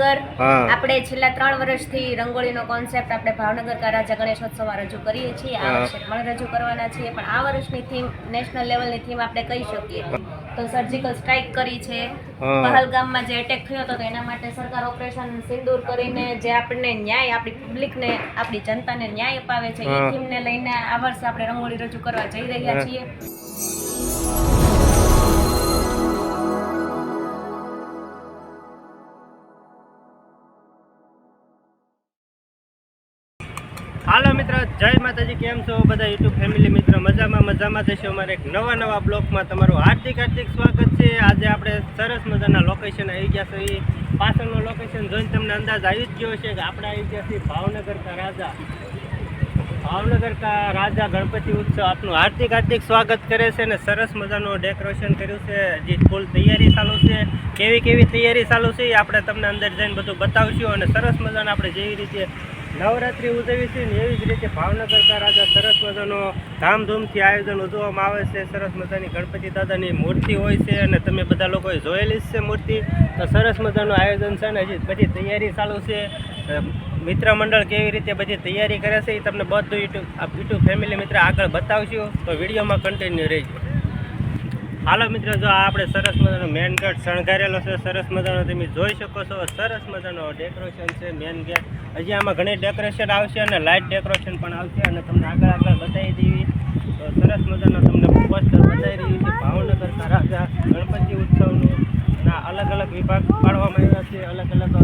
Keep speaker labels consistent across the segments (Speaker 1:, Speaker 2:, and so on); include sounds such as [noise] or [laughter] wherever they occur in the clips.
Speaker 1: ભાવનગર. આપણે છેલ્લા ત્રણ વર્ષથી રંગોળીનો કોન્સેપ્ટ આપણે ભાવનગર રાજા ગણેશોત્સવમાં રજૂ કરીએ છીએ. આ વર્ષે પણ રજૂ કરવાના છીએ. પણ આ વર્ષની થીમ નેશનલ લેવલની થીમ આપણે કહી શકીએ. તો સર્જિકલ સ્ટ્રાઇક કરી છે. પહલગામમાં જે એટેક થયો હતો તો એના માટે સરકાર ઓપરેશન સિંદૂર કરીને જે આપણને ન્યાય આપણી પબ્લિકને આપણી જનતાને ન્યાય અપાવે છે એ. થીમને લઈને આ વર્ષે આપણે રંગોળી રજૂ કરવા જઈ રહ્યા છીએ.
Speaker 2: હાલો મિત્રો, જય માતાજી, કેમ છો બધા યુટ્યુબ ફેમિલી મિત્રો? મજામાં મજામાં થશે અમારે એક નવા નવા બ્લોગમાં તમારું હાર્દિક હાર્દિક સ્વાગત છે. આજે આપણે સરસ મજાના લોકેશન આવી ગયા છે. એ પાછળનું લોકેશન જોઈને તમને અંદાજ આવી જ ગયો છે કે આપણે આવી ગયા છીએ ભાવનગર કા રાજા. ભાવનગર કા રાજા ગણપતિ ઉત્સવ. આપનું હાર્દિક હાર્દિક સ્વાગત કરે છે અને સરસ મજાનું ડેકોરેશન કર્યું છે. જે ફૂલ તૈયારી ચાલુ છે. કેવી કેવી તૈયારી ચાલુ છે એ આપણે તમને અંદર જઈને બધું બતાવશું અને સરસ મજાના આપણે જેવી રીતે નવરાત્રિ ઉજવી છે ને એવી જ રીતે ભાવનગરના રાજા સરસ મજાનો ધામધૂમથી આયોજન ઉજવવામાં આવે છે. સરસ મજાની ગણપતિ દાદાની મૂર્તિ હોય છે અને તમે બધા લોકોએ જોયેલી છે મૂર્તિ. તો સરસ મજાનું આયોજન છે ને હજી બધી તૈયારી ચાલુ છે. મિત્ર મંડળ કેવી રીતે બધી તૈયારી કરે છે એ તમને બધું યુટ્યુબ યુટ્યુબ ફેમિલી મિત્ર આગળ બતાવશું તો વિડીયોમાં કન્ટિન્યુ રહેજો. હાલો મિત્રો, જો આપણે સરસ મજાનો મેન ગેટ શણગારેલો છે, સરસ મજાનો તમે જોઈ શકો છો, સરસ મજાનો ડેકોરેશન છે મેન ગેટ હજી આમાં ઘણી ડેકોરેશન આવશે અને લાઇટ ડેકોરેશન પણ આવશે અને તમને આગળ આગળ બતાવી દેવી. તો સરસ મજાનો તમને પોસ્ટર બતાવી રહ્યું છે ભાવનગર રાજા ગણપતિ ઉત્સવનું. ના અલગ અલગ વિભાગ પાડવામાં આવ્યા છે, અલગ અલગ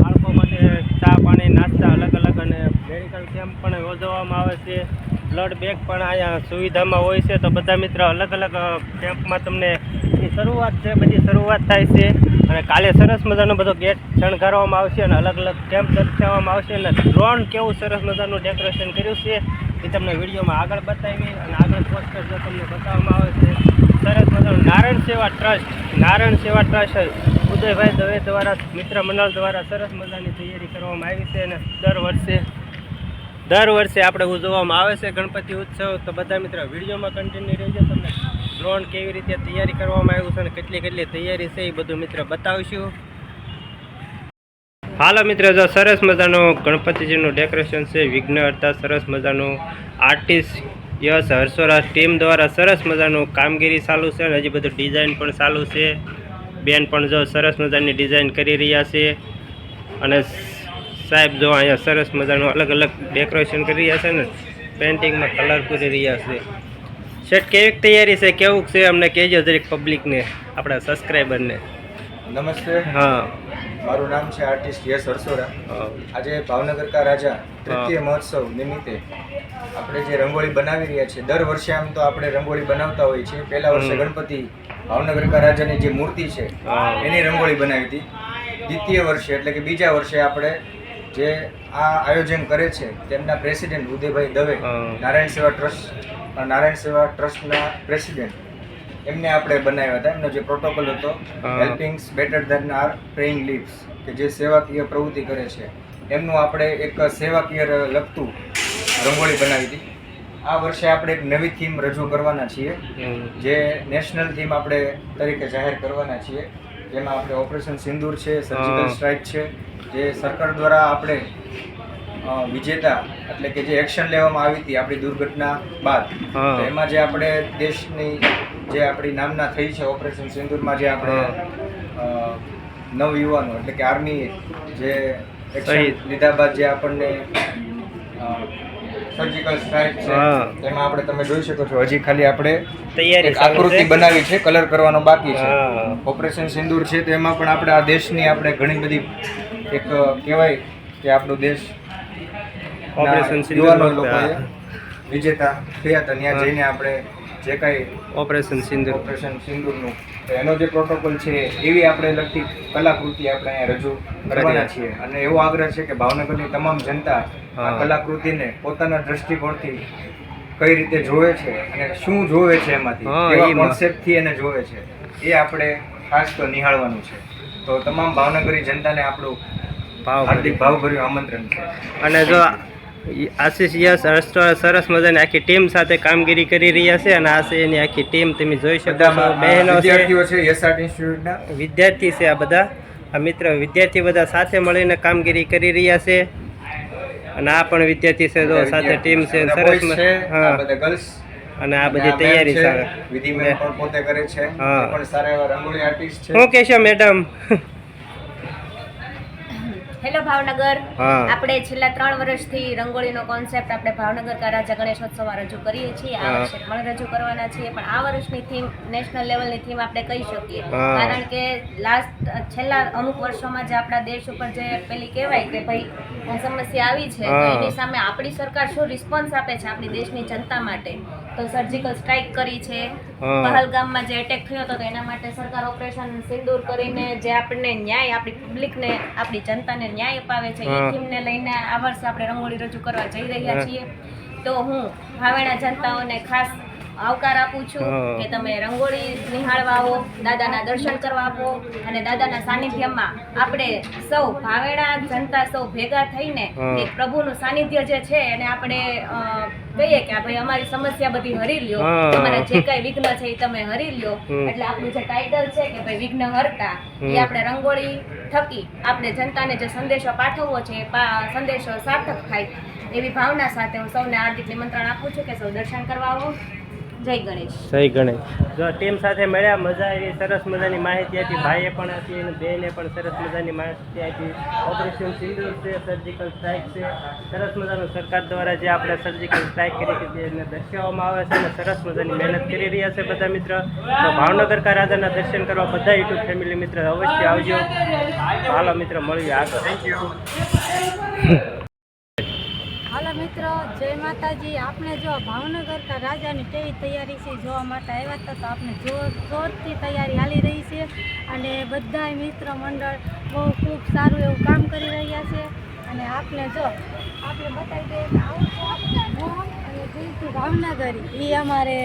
Speaker 2: બાળકો માટે ચા, પાણી, નાસ્તા અલગ અલગ અને મેડિકલ કેમ્પ પણ યોજવામાં આવે છે. બ્લડ બેંક પણ અહીંયા સુવિધામાં હોય છે. તો બધા મિત્રો અલગ અલગ કેમ્પમાં તમને શરૂઆત છે, બધી શરૂઆત થાય છે. અને કાલે સરસ મજાનો બધો ગેટ શણગારવામાં આવશે અને અલગ અલગ કેમ્પ દર્શાવવામાં આવશે. અને ડ્રોન કેવું સરસ મજાનું ડેકોરેશન કર્યું છે, એ તમને વિડીયોમાં આગળ બતાવી અને આગળ પોસ્ટર જો તમને બતાવવામાં આવે છે, સરસ મજાનું નારાયણ સેવા ટ્રસ્ટ, નારાયણ સેવા ટ્રસ્ટ ઉદયભાઈ દવે દ્વારા, મિત્ર મંડળ દ્વારા સરસ મજાની તૈયારી કરવામાં આવી છે અને દર વર્ષે દર વર્ષે આપણે ઉજવવામાં આવે છે ગણપતિ ઉત્સવ, તો બધા મિત્રો વિડીયોમાં કન્ટિન્યુ રહેજો તમને. ડ્રોન કેવી રીતે તૈયારી કરવામાં આવ્યું છે અને કેટલી કેટલી તૈયારી છે એ બધું મિત્ર બતાવીશું. હાલો મિત્ર, જો સરસ મજાનું ગણપતિજીનું ડેકોરેશન છે, વિઘ્ન હતા સરસ મજાનું આર્ટિસ્ટ યસ હર્ષોરાજ ટીમ દ્વારા સરસ મજાનું કામગીરી ચાલુ છે અને હજી બધું ડિઝાઇન પણ ચાલુ છે. બેન પણ જો સરસ મજાની ડિઝાઇન કરી રહ્યા છે અને સાહેબ જો અહીંયા સરસ મજાનું અલગ અલગ ડેકોરેશન કરી રહ્યા છે ને પેઇન્ટિંગમાં કલર પૂરી રહ્યા છે. શેઠ કેવી તૈયારી છે? કેવું છે? અમને કહેજો દરેક પબ્લિકને આપણા સબસ્ક્રાઈબરને
Speaker 3: નમસ્તે.
Speaker 2: હા.
Speaker 3: મારું નામ છે આર્ટિસ્ટ યશ હરસોરા. આજે ભાવનગર કા રાજા તૃતીય મહોત્સવ નિમિત્તે આપણે જે રંગોળી બનાવી રહ્યા છીએ દર વર્ષે આમ તો આપણે રંગોળી બનાવતા હોઈએ છીએ. પહેલા વર્ષે ગણપતિ ભાવનગર કા રાજાની જે મૂર્તિ છે એની રંગોળી બનાવી હતી. દ્વિતીય વર્ષે એટલે કે બીજા વર્ષે આપણે જે આ આયોજન કરે છે તેમના પ્રેસિડેન્ટ ઉદયભાઈ દવે નારાયણ સેવા ટ્રસ્ટ નારાયણ સેવા ટ્રસ્ટના પ્રેસિડેન્ટ. એમને આપણે બનાવ્યા હતા. એમનો જે પ્રોટોકોલ હતો. Helpings better than are praying lips કે જે સેવાકીય પ્રવૃત્તિ કરે છે. એમનું આપણે એક સેવાકીય લગતું રંગોળી બનાવી હતી. આ વર્ષે આપણે એક નવી થીમ રજૂ કરવાના છીએ. જે નેશનલ થીમ આપણે તરીકે જાહેર કરવાના છીએ. જેમાં આપણે ઓપરેશન સિંદૂર છે સર્જિકલ. સ્ટ્રાઇક છે જે સરકાર દ્વારા આપણે વિજેતા એટલે કે જે એક્શન લેવામાં આવી હતી આપણી દુર્ઘટના બાદ. એમાં જે આપણે દેશની જે આપણી નામના થઈ છે ઓપરેશન સિંદૂરમાં જે આપણે નવયુવાનો એટલે કે આર્મી જે એક્શન લીધા બાદ જે આપણને સર્જિકલ સ્ટ્રાઇક છે તેમાં આપણે તમે જોઈ શકો છો હજી ખાલી આપણે
Speaker 2: તૈયારી
Speaker 3: આકૃતિ બનાવી છે કલર કરવાનો બાકી છે. ઓપરેશન સિંદૂર છે તેમાં પણ આપણે આ દેશની આપણે ઘણી બધી એક કહેવાય કે આપણો દેશ
Speaker 2: ઓપરેશન સિંદૂર.
Speaker 3: વિજેતા થયા હતા ત્યાં જઈને આપણે જે કાંઈ
Speaker 2: ઓપરેશન સિંદૂર.
Speaker 3: ઓપરેશન સિંદૂરનું. તો એનો જે પ્રોટોકોલ છે એવી આપણે લગતી કલાકૃતિ આપણે અહીંયા રજૂ કરવાના છીએ. અને એવો આગ્રહ છે કે ભાવનગરની તમામ જનતા આ કલાકૃતિને પોતાના દ્રષ્ટિકોણથી કઈ રીતે જોવે છે અને શું જોવે છે એમાંથી કેવા કોન્સેપ્ટથી એને જોવે છે એ આપણે ખાસ તો નિહાળવાનું છે. તો તમામ ભાવનગરી જનતાને આપણું
Speaker 2: ભાવ
Speaker 3: હાર્દિક ભાવભર્યું આમંત્રણ છે.
Speaker 2: અને જો આશીષ યસ સરસ મજાની આખી ટીમ સાથે કામગીરી કરી રહ્યા છે અને આ એની આખી ટીમ તમે જોઈ શકો છો. બહેનો છે. વિદ્યાર્થી છે આ બધા. આ મિત્ર વિદ્યાર્થી બધા સાથે મળીને કામગીરી કરી રહ્યા છે. અને આ પણ વિદ્યાર્થી છે જો સાથે ટીમ છે સરસ હા. અને આ બધી તૈયારી
Speaker 3: છે, વિધિ પોતે કરે છે.
Speaker 2: હા.
Speaker 3: પણ સારા એવા રંગોળી આર્ટિસ્ટ છે.
Speaker 2: હું કહેશો મેડમ
Speaker 1: હેલો ભાવનગર. આપણે છેલ્લા ત્રણ વર્ષથી રંગોળીનો કોન્સેપ્ટ આપણે ભાવનગર કા રાજા ગણેશોત્સવમાં રજૂ કરીએ છીએ. આ. વર્ષે પણ રજૂ કરવાના છીએ. પણ આ વર્ષની થીમ નેશનલ લેવલની થીમ આપણે કહી શકીએ. કારણ કે લાસ્ટ છેલ્લા અમુક વર્ષોમાં જે આપણા દેશ ઉપર જે પેલી કહેવાય કે ભાઈ સમસ્યા આવી છે તો એની સામે આપણી સરકાર શું રિસ્પોન્સ આપે છે આપણી દેશની જનતા માટે? તો સર્જિકલ સ્ટ્રાઇક કરી છે. પહલગામમાં જે એટેક થયો હતો તો એના માટે સરકાર ઓપરેશન સિંદૂર કરીને જે આપણને ન્યાય આપણી પબ્લિકને આપણી જનતાને ન્યાય અપાવે છે એ. થીમને લઈને આ વર્ષે આપણે રંગોળી રજૂ કરવા જઈ રહ્યા છીએ તો હું ભાવેણા જનતાઓને ખાસ આવકાર આપું છું કે તમે રંગોળી નિહાળવા આવો દાદાના દર્શન કરવા આપો અને દાદાના સાનિધ્યમાં આપણે સૌ ભાવેણા જનતા સૌ ભેગા થઈને. એક પ્રભુનું સાનિધ્ય જે છે એને આપણે કહીએ કે ભાઈ અમારી સમસ્યા બધી હરી લ્યો. તમારા જે કઈ વિઘ્ન છે એ તમે હરી લ્યો. એટલે આપણું જે ટાઇટલ છે કે ભાઈ વિઘ્ન હરતા એ આપણે રંગોળી થકી આપણે જનતાને જે સંદેશો પાઠવવો છે એ સંદેશો સાર્થક થાય. એવી ભાવના સાથે હું સૌને હાર્દિક નિમંત્રણ આપું છું કે સૌ દર્શન કરવા આવો. જય ગણેશ.
Speaker 2: સહી ગણેશ. જો ટીમ સાથે મળ્યા મજા આવી સરસ મજાની માહિતી આપી. ભાઈએ પણ આપી અને બેને પણ સરસ મજાની માહિતી આપી. ઓપરેશન સિંદૂર છે સર્જિકલ સ્ટ્રાઇક છે. સરસ મજાનું સરકાર દ્વારા જે આપણે સર્જિકલ સ્ટ્રાઇક કરી હતી એને દર્શાવવામાં આવે છે અને સરસ મજાની મહેનત કરી રહ્યા છે બધા મિત્ર. તો ભાવનગર કા રાજાના દર્શન કરવા બધા યુટ્યુબ ફેમિલી મિત્ર અવશ્ય આવજો. હાલો મિત્ર મળીએ આગળ.
Speaker 3: થેન્ક યુ [laughs]
Speaker 4: જય માતાજી. આપણે જો ભાવનગર કા રાજાની કેવી તૈયારી છે જોવા માટે આવ્યા હતા તો આપણે જોર જોરથી તૈયારી હાલી રહી છે. અને બધાય મિત્ર મંડળ બહુ ખૂબ સારું એવું કામ કરી રહ્યા છે. અને આપણે જો આપણે બતાવી દઈએ કે આવું અને દિલથી ભાવનગરી. એ અમારે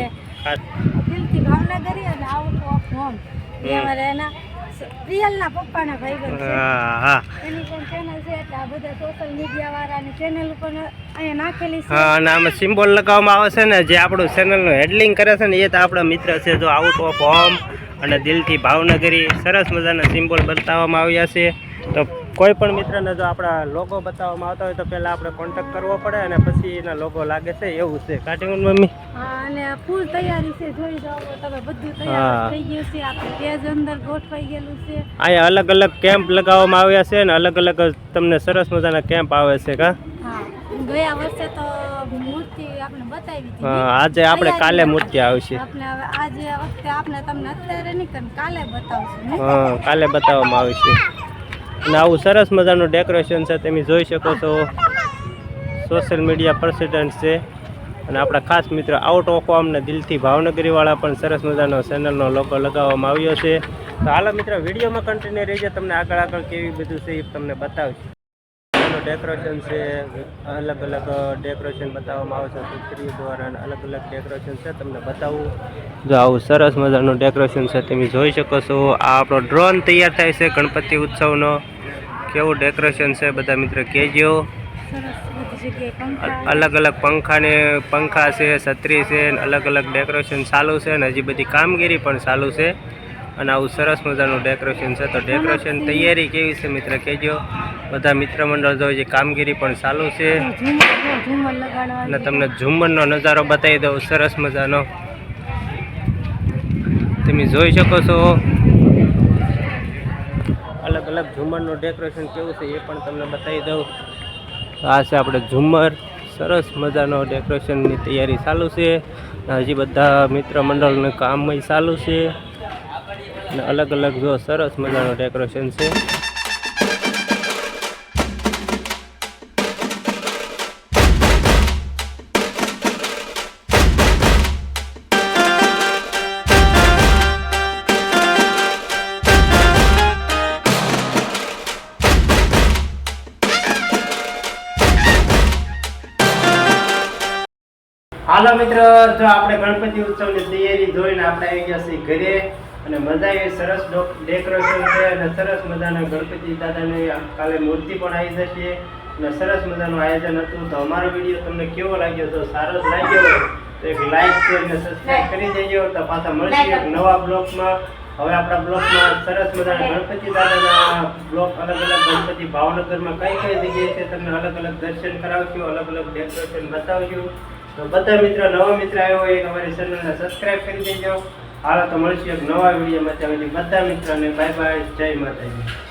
Speaker 4: દિલથી ભાવનગરી અને આઉટ ઓફ હોમ. એ અમારે એના રિયલના પપ્પાના ભાઈબંધ છે.
Speaker 2: હા હા.
Speaker 4: એની પણ ચેનલ છે એટલે આ બધા સોશિયલ મીડિયા વાળાની ચેનલ ઉપર અહીંયા નાખેલી છે.
Speaker 2: હા અને આમાં સિમ્બોલ લગાવવામાં આવે છે ને જે આપણું ચેનલનું હેડલિંગ કરે છે ને એ તો આપણા મિત્ર છે જો આઉટ ઓફ હોમ અને દિલથી ભાવનગરી સરસ મજાના સિમ્બોલ બતાવવામાં આવ્યા છે. તો કોઈ પણ મિત્રને જો આપણા લોગો બતાવવામાં આવતા હોય તો પહેલાં આપણે કોન્ટેક્ટ કરવો પડે અને પછી એના લોગો લાગે છે એવું છે. કાઢી મમ્મી?
Speaker 4: હા અને ફૂલ તૈયારી છે જોઈ જાઓ તમે બધું તૈયાર થઈ ગયું છે. આપણે પેજ અંદર ગોઠવાઈ ગયેલું છે.
Speaker 2: અહીંયા અલગ અલગ કેમ્પ લગાવવામાં આવ્યા છે ને અલગ અલગ તમને સરસ મજાના કેમ્પ આવે છે કા?
Speaker 4: હા ગયા વર્ષે તો મૂર્તિ આપણે બતાવી હતી.
Speaker 2: આજે આપણે કાલે મૂર્તિ આવશે.
Speaker 4: આપણે આજે વખતે આપણે તમને અત્યારે નહીં કાલે બતાવશું?
Speaker 2: હા કાલે બતાવવામાં આવશે. અને આવું સરસ મજાનું ડેકોરેશન છે, તમે જોઈ શકો છો. સોશિયલ મીડિયા પ્રેસિડેન્ટ છે. અને આપણા ખાસ મિત્ર આઉટ ઓફ અમને દિલથી ભાવનગરીવાળા પણ સરસ મજાનો ચેનલનો લોગો લગાવવામાં આવ્યો છે. તો હાલો મિત્ર, વિડીયોમાં કન્ટિન્યુ રહેજો. તમને આગળ આગળ કેવી બધું છે એ તમને બતાવશે. ડેકોરેશન છે અલગ અલગ ડેકોરેશન બતાવવામાં આવે છે છોકરીઓ દ્વારા અલગ અલગ ડેકોરેશન છે તમને બતાવું. જો આવું સરસ મજાનું ડેકોરેશન છે તમે જોઈ શકો છો. આ આપણો ડ્રોન તૈયાર થાય છે ગણપતિ ઉત્સવનો. કેવું ડેકોરેશન છે બધા મિત્ર કહેજો.
Speaker 4: પંખા
Speaker 2: અલગ અલગ પંખાને પંખા છે છત્રી છે અલગ અલગ ડેકોરેશન ચાલુ છે અને હજી બધી કામગીરી પણ ચાલુ છે. અને આવું સરસ મજાનું ડેકોરેશન છે. તો ડેકોરેશન તૈયારી કેવી છે મિત્ર? કહેજો. બધા મિત્ર મંડળ જો જે કામગીરી પણ ચાલુ છે. અને તમને ઝુમ્મરનો નજારો બતાવી દઉં સરસ મજાનો. તમે જોઈ શકો છો. અલગ અલગ ઝુમ્મરનું ડેકોરેશન કેવું છે એ પણ તમને બતાવી દઉં. આ છે આપણે ઝુમ્મર સરસ મજાનો ડેકોરેશનની તૈયારી ચાલુ છે. હજી બધા મિત્ર મંડળનું કામ ચાલુ છે. અને અલગ અલગ જો સરસ મજાનું ડેકોરેશન છે. હાલો મિત્રો, જો આપણે ગણપતિ ઉત્સવની તૈયારી જોઈને આપણે આવી ગયા છીએ ઘરે અને મજા એવી સરસ ડેકોરેશન છે અને સરસ મજાના ગણપતિ દાદાને કાલે મૂર્તિ પણ આવી જશે. અને સરસ મજાનું આયોજન હતું. તો અમારો વીડિયો તમને કેવો લાગ્યો તો સારો જ લાગ્યો તો એક લાઈક શેર અને સબસ્ક્રાઈબ કરી દેજો. તો પાછા મળશે એક નવા બ્લોગમાં હવે આપણા બ્લોકમાં સરસ મજાના ગણપતિ દાદાના બ્લોક અલગ અલગ ગણપતિ ભાવનગરમાં કઈ કઈ જગ્યાએ છે તમને અલગ અલગ દર્શન કરાવશું અલગ અલગ ડેકોરેશન બતાવશું તો બધા મિત્રો, નવા મિત્ર આવ્યો હોય અમારી ચેનલને સબસ્ક્રાઈબ કરી દેજો. હાલો તો મળશું એક નવા વિડીયોમાં ત્યાં બધા મિત્રોને બાય બાય જય માતાજી.